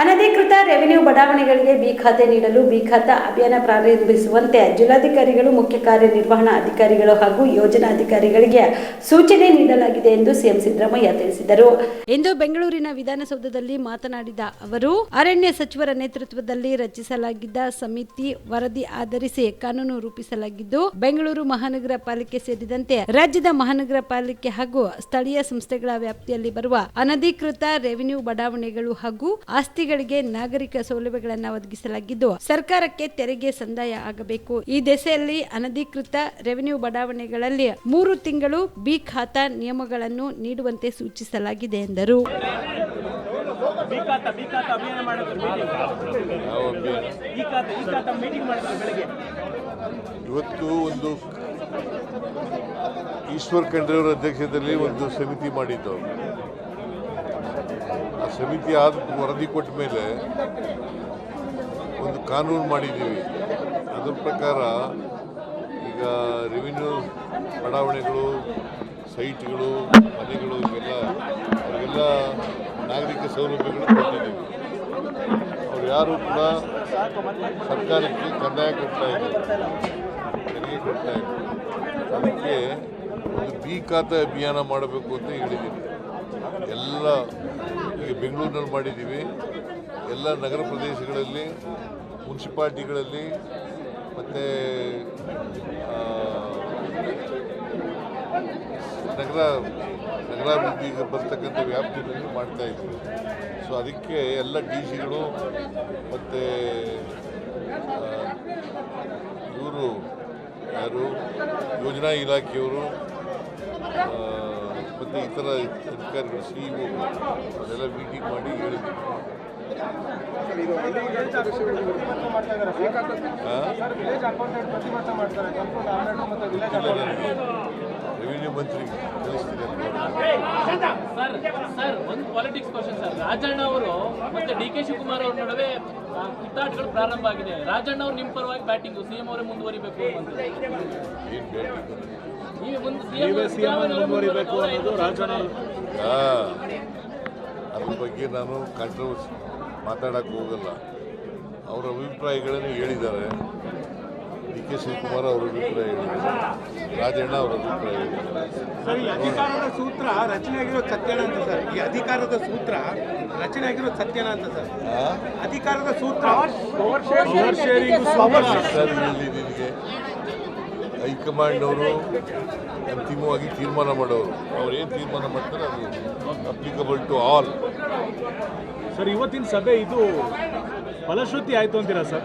ಅನಧಿಕೃತ revenue ಬಡಾವಣೆಗಳಿಗೆ B ಖಾತೆ ನೀಡಲು ಬಿ ಖಾತಾ ಅಭಿಯಾನ ಪ್ರಾರಂಭಿಸುವಂತೆ ಜಿಲ್ಲಾಧಿಕಾರಿಗಳು, ಮುಖ್ಯ ಕಾರ್ಯನಿರ್ವಹಣಾ ಅಧಿಕಾರಿಗಳು ಹಾಗೂ ಯೋಜನಾ ಅಧಿಕಾರಿಗಳಿಗೆ ಸೂಚನೆ ನೀಡಲಾಗಿದೆ ಎಂದು ಸಿಎಂ ಸಿದ್ದರಾಮಯ್ಯ ತಿಳಿಸಿದರು. ಇಂದು ಬೆಂಗಳೂರಿನ ವಿಧಾನಸೌಧದಲ್ಲಿ ಮಾತನಾಡಿದ ಅವರು, ಅರಣ್ಯ ಸಚಿವರ ನೇತೃತ್ವದಲ್ಲಿ ರಚಿಸಲಾಗಿದ್ದ ಸಮಿತಿ ವರದಿ ಆಧರಿಸಿ ಕಾನೂನು ರೂಪಿಸಲಾಗಿದ್ದು, ಬೆಂಗಳೂರು ಮಹಾನಗರ ಪಾಲಿಕೆ ಸೇರಿದಂತೆ ರಾಜ್ಯದ ಮಹಾನಗರ ಪಾಲಿಕೆ ಹಾಗೂ ಸ್ಥಳೀಯ ಸಂಸ್ಥೆಗಳ ವ್ಯಾಪ್ತಿಯಲ್ಲಿ ಬರುವ ಅನಧಿಕೃತ ರೆವಿನ್ಯೂ ಬಡಾವಣೆಗಳು ಹಾಗೂ ಆಸ್ತಿಗಳಿಗೆ ನಾಗರಿಕ ಸೌಲಭ್ಯಗಳನ್ನು ಒದಗಿಸಲಾಗಿದ್ದು ಸರ್ಕಾರಕ್ಕೆ ತೆರಿಗೆ ಸಂದಾಯ ಆಗಬೇಕು. ಈ ದೆಸೆಯಲ್ಲಿ ಅನಧಿಕೃತ ರೆವಿನ್ಯೂ ಬಡಾವಣೆಗಳಲ್ಲಿ ಮೂರು ತಿಂಗಳು ಬಿ ಖಾತಾ ನಿಯಮಗಳನ್ನು ನೀಡುವಂತೆ ಸೂಚಿಸಲಾಗಿದೆ ಎಂದರು. ಇವತ್ತು ಒಂದು ಈಶ್ವರ್ ಖಂಡ್ರೆಯವರ ಅಧ್ಯಕ್ಷತೆಯಲ್ಲಿ ಒಂದು ಸಮಿತಿ ಮಾಡಿದ್ದು ಸಮಿತಿ ಆದ ವರದಿ ಕೊಟ್ಟ ಮೇಲೆ ಒಂದು ಕಾನೂನು ಮಾಡಿದ್ದೀವಿ. ಅದ್ರ ಪ್ರಕಾರ ಈಗ ರೆವಿನ್ಯೂ ಬಡಾವಣೆಗಳು, ಸೈಟ್ಗಳು, ಮನೆಗಳು ಇವೆಲ್ಲ, ಅವರಿಗೆಲ್ಲ ನಾಗರಿಕ ಸೌಲಭ್ಯಗಳು ಕೊಟ್ಟಿದ್ದೀವಿ. ಅವ್ರು ಯಾರು ಕೂಡ ಸರ್ಕಾರಕ್ಕೆ ಕಂದಾಯ ಕೊಡ್ತಾ ಇದ್ದಾರೆ ತೆರಿಗೆ ಕೊಡ್ತಾ ಇದ್ದಾರೆ ಅದಕ್ಕೆ ಒಂದು ಬಿ ಖಾತೆ ಅಭಿಯಾನ ಮಾಡಬೇಕು ಅಂತ ಹೇಳಿದ್ದೀನಿ ಎಲ್ಲ ಈಗ ಬೆಂಗಳೂರಿನಲ್ಲಿ ಮಾಡಿದ್ದೀವಿ. ಎಲ್ಲ ನಗರ ಪ್ರದೇಶಗಳಲ್ಲಿ, ಮುನ್ಸಿಪಾಲ್ಟಿಗಳಲ್ಲಿ, ಮತ್ತು ನಗರ ನಗರಾಭಿವೃದ್ಧಿಗೆ ಬರ್ತಕ್ಕಂಥ ವ್ಯಾಪ್ತಿಗಳಲ್ಲಿ ಮಾಡ್ತಾ ಇದ್ದೀವಿ. ಸೊ ಅದಕ್ಕೆ ಎಲ್ಲ ಡಿ ಸಿಗಳು ಮತ್ತು ಇವರು ಯಾರು? ಯೋಜನಾ ಇಲಾಖೆಯವರು ಮತ್ತು ಇತರ ಅಧಿಕಾರಿಗಳು ಸಿ ಇಒ ಅದೆಲ್ಲ ಮೀಟಿಂಗ್ ಮಾಡಿ ನನಗೆ ರೆವಿನ್ಯೂ ಮಂತ್ರಿ ಸರ್ ಸರ್ ಒಂದು ಪಾಲಿಟಿಕ್ಸ್ ಕ್ವಶನ್ ಸರ್. ರಾಜಣ್ಣ ಅವರು ಮತ್ತೆ ಡಿ ಕೆ ಶಿವಕುಮಾರ್ ಅವ್ರ ನಡುವೆ ಕಿತ್ತಾಟಗಳು ಪ್ರಾರಂಭ ಆಗಿದೆ. ರಾಜಣ್ಣ ಅವರು ನಿಮ್ಮ ಪರವಾಗಿ ಬ್ಯಾಟಿಂಗ್ ಸಿಎಂ ಅವರೇ ಮುಂದುವರಿಬೇಕು ಅಂತ ಏನು ಬೇಡ ನೀವು ಮುಂದೆ ಸಿಎಂ ಮುಂದುವರಿಬೇಕು ಅನ್ನೋದು ರಾಜಣ್ಣ ಅದ್ರ ಬಗ್ಗೆ ನಾನು ಕಾಂಟ್ರವರ್ಸಿ ಮಾತಾಡಕ್ಕೆ ಹೋಗಲ್ಲ. ಅವರ ಅಭಿಪ್ರಾಯಗಳನ್ನು ಹೇಳಿದ್ದಾರೆ. ಡಿ ಕೆ ಶಿವಕುಮಾರ್ ಅವರ ಅಭಿಪ್ರಾಯ ಹೇಳಿದ್ದಾರೆ. ರಾಜಣ್ಣ ಅವರ ಅಭಿಪ್ರಾಯ ಹೇಳಿದ್ದಾರೆ. ಸರ್ ಈ ಅಧಿಕಾರದ ಸೂತ್ರ ರಚನೆ ಆಗಿರೋ ಸತ್ಯನ ಅಂತ ಸರ್. ಈ ಅಧಿಕಾರದ ಸೂತ್ರ ರಚನೆ ಆಗಿರೋ ಸತ್ಯನ ಅಂತ ಸರ್. ಅಧಿಕಾರದ ಸೂತ್ರ. ಸರ್ ಹೈಕಮಾಂಡ್ ಹೈಕಮಾಂಡ್ನವರು ಅಂತಿಮವಾಗಿ ತೀರ್ಮಾನ ಮಾಡೋರು. ಅವ್ರು ಏನು ತೀರ್ಮಾನ ಮಾಡ್ತಾರೆ ಅದು ಅಪ್ಲಿಕಬಲ್ ಟು ಆಲ್ ಸರ್ ಇವತ್ತಿನ ಸಭೆ ಇದು ಫಲಶ್ರುತಿ ಆಯಿತು ಅಂತೀರಾ ಸರ್?